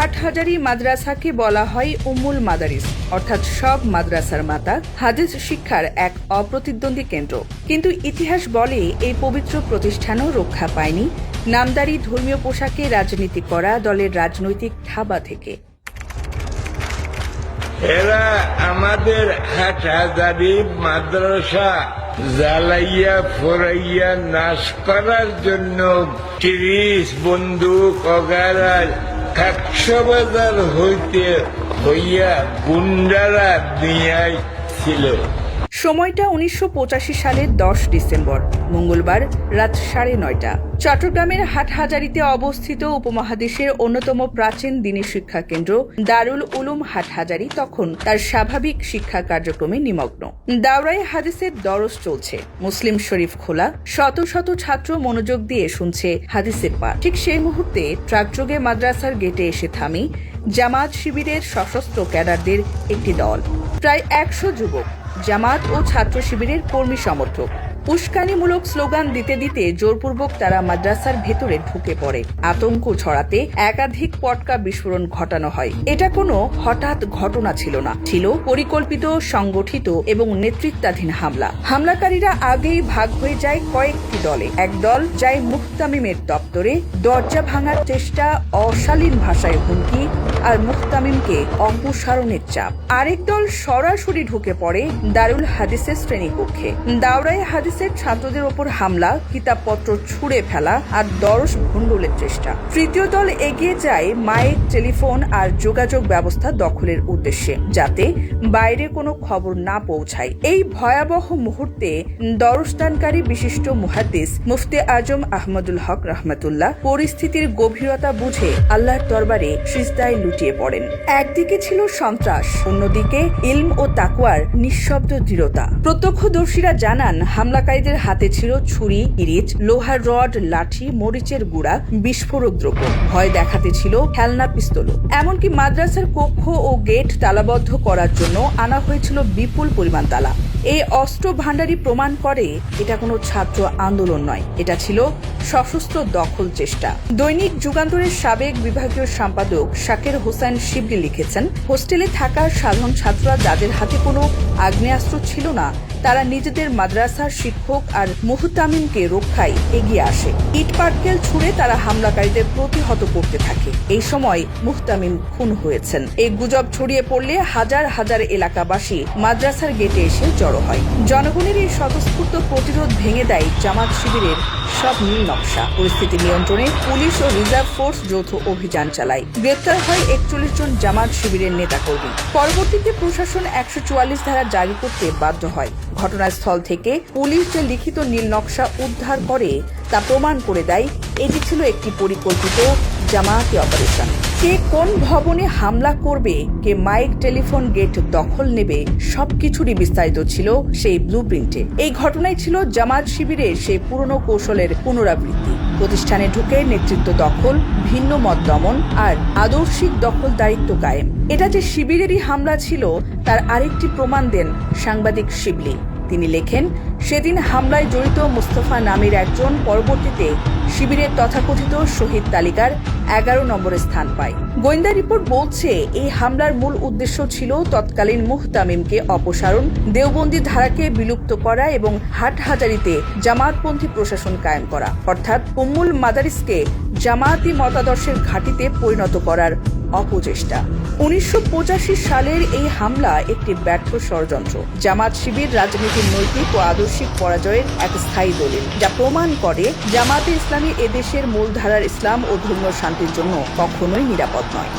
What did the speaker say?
হাটহাজারী মাদ্রাসাকে বলা হয় উম্মুল মাদারিস, অর্থাৎ সব মাদ্রাসার মাতা হাদিস শিক্ষার এক অপ্রতিদ্বন্দ্বী কেন্দ্র। কিন্তু ইতিহাস বলে এই পবিত্র প্রতিষ্ঠানও রক্ষা পায়নি। নামদারি ধর্মীয় পোশাকে রাজনীতি করা দলের রাজনৈতিক থাবা থেকে। এরা আমাদের হাট হাজারি মাদ্রাসা জ্বালাইয়া ফোরাইয়া নাশ করার জন্য তিরিশ বন্দুক অগারাল একশো বাজার হইতে হইয়া গুন্ডারা নিয়াই ছিল। সময়টা উনিশশো পঁচাশি সালের দশ ডিসেম্বর, মঙ্গলবার রাত সাড়ে নয়টা। চট্টগ্রামের হাটহাজারিতে অবস্থিত উপমহাদেশের অন্যতম প্রাচীন দিনী শিক্ষা কেন্দ্র দারুল উলুম হাটহাজারি তখন তার স্বাভাবিক শিক্ষা কার্যক্রমে নিমগ্ন। দাওরাই হাদিসের দরস চলছে। মুসলিম শরীফ খোলা, শত শত ছাত্র মনোযোগ দিয়ে শুনছে হাদিসের পাঠ। ঠিক সেই মুহূর্তে ট্রাকযোগে মাদ্রাসার গেটে এসে থামি জামাত শিবিরের সশস্ত্র ক্যাডারদের একটি দল। প্রায় একশো যুবক জামাত ও ছাত্র শিবিরের কর্মী সমর্থক। উস্কানিমূলক স্লোগান দিতে দিতে জোরপূর্বক তারা মাদ্রাসার ভেতরে ঢুকে পড়ে। আতঙ্ক ছড়াতে একাধিক পটকা বিস্ফোরণ ঘটানো হয়। এটা কোনো হঠাৎ ঘটনা ছিল না। ছিল পরিকল্পিত, সংগঠিত এবং নেতৃত্বাধীন হামলা। হামলাকারীরা আগেই ভাগ হয়ে যায় কয়েকটি দলে। এক দল যায় মুহতামিমের দপ্তরে। দরজা ভাঙার চেষ্টা, অশালীন ভাষায় হুমকি আর মুহতামিমকে অপসারণের চাপ। আরেক দল সরাসরি ঢুকে পড়ে দারুল হাদিসের শ্রেণীকক্ষে। দাওরাই হাদিসের ছাত্রদের ওপর হামলা, কিতাবপত্র ছুঁড়ে ফেলা আর দরস ভণ্ডুলের চেষ্টা। তৃতীয় দল এগিয়ে যায় মায়ের টেলিফোন আর যোগাযোগ ব্যবস্থা দখলের উদ্দেশ্যে, যাতে বাইরে কোনো খবর না পৌঁছায়। এই ভয়াবহ মুহূর্তে দরস্তানকারী বিশিষ্ট মুহাদ্দিস মুফতি আজম আহমদুল হক রহমতুল্লাহ পরিস্থিতির গভীরতা বুঝে আল্লাহর দরবারে সিজদায় লুটিয়ে পড়েন। একদিকে ছিল সন্ত্রাস, অন্যদিকে ইলম ও তাকুয়ার নিঃশব্দ দৃঢ়তা। প্রত্যক্ষদর্শীরা জানান হামলাকারীদের হাতে ছিল ছুরি, ইরিচ, লোহার রড, লাঠি, মরিচের গুঁড়া, বিস্ফোরক দ্রব্য। ভয় দেখাতে ছিল খেলনা পিস্তলও। এমনকি মাদ্রাসার কক্ষ ও গেট তালাবদ্ধ করার জন্য আনা হয়েছিল বিপুল পরিমাণ তালা। এই অস্ত্র ভাণ্ডারী প্রমাণ করে এটা কোনো ছাত্র আন্দোলন নয়। এটা ছিল সশস্ত্র দখল চেষ্টা। দৈনিক যুগান্তরের সাবেক বিভাগীয় সম্পাদক শাকের হোসেন শিবলি লিখেছেন, হোস্টেলে থাকা সাধারণ ছাত্ররা যাদের হাতে কোনো আগ্নেয়াস্ত্র ছিল না তারা নিজেদের মাদ্রাসার শিক্ষক আর মুহতামিমকে রক্ষায় এগিয়ে আসে। ইট পাটকেল ছুঁড়ে তারা হামলাকারীদের প্রতিহত করতে থাকে। এই সময় মুহতামিম খুন হয়েছেন। এই গুজব ছড়িয়ে পড়লে হাজার হাজার এলাকাবাসী মাদ্রাসার গেটে এসে জড়ো হয়। জনগণের এই স্বতঃস্ফূর্ত প্রতিরোধ ভেঙে দেয় জামাত শিবিরের সব নীল নকশা। পরিস্থিতি নিয়ন্ত্রণে পুলিশ ও রিজার্ভ ফোর্স যৌথ অভিযান চালায়। গ্রেপ্তার হয় একচল্লিশ জন জামাত শিবিরের নেতাকর্মী। পরবর্তীতে প্রশাসন একশো চুয়াল্লিশ ধারা জারি করতে বাধ্য হয়। ঘটনাস্থল থেকে পুলিশ যে লিখিত নীল নকশা উদ্ধার করে তা প্রমাণ করে দেয়, এটি ছিল একটি পরিকল্পিত জামায়াতি অপারেশন। কে কোন ভবনে হামলা করবে, কে মাইক টেলিফোন গেট দখল নেবে, সবকিছুরই বিস্তারিত ছিল সেই ব্লু এই ঘটনাই ছিল জামাত শিবিরের সেই পুরনো কৌশলের পুনরাবৃত্তি। প্রতিষ্ঠানে ঢুকে নেতৃত্ব দখল, ভিন্ন মত দমন আর আদর্শিক দখল দায়িত্ব কায়েম। এটা যে শিবিরেরই হামলা ছিল, তার আরেকটি প্রমাণ দেন সাংবাদিক শিবলি। তিনি লেখেন, সেদিন হামলায় জড়িত মুস্তফা নামের একজন পরবর্তীতে শিবিরের তথাকথিত শহীদ তালিকার এগারো নম্বরে স্থান পায়। গোয়েন্দা রিপোর্ট বলছে, এই হামলার মূল উদ্দেশ্য ছিল তৎকালীন মুহতামিমকে অপসারণ, দেওবন্দি ধারাকে বিলুপ্ত করা এবং হাটহাজারিতে জামাতপন্থী প্রশাসন কায়েম করা। অর্থাৎ উম্মুল মাদারিসকে জামায়াতি মতাদর্শের ঘাঁটিতে পরিণত করার অপচেষ্টা। উনিশশো পঁচাশি সালের এই হামলা একটি ব্যর্থ ষড়যন্ত্র। জামাত শিবির, রাজনীতির নৈতিক ও আদর্শিক পরাজয়ের এক স্থায়ী দলিল, যা প্রমাণ করে জামাতে ইসলামী এদেশের মূলধারার ইসলাম ও ধর্মীয় শান্তির জন্য কখনোই নিরাপদ নয়।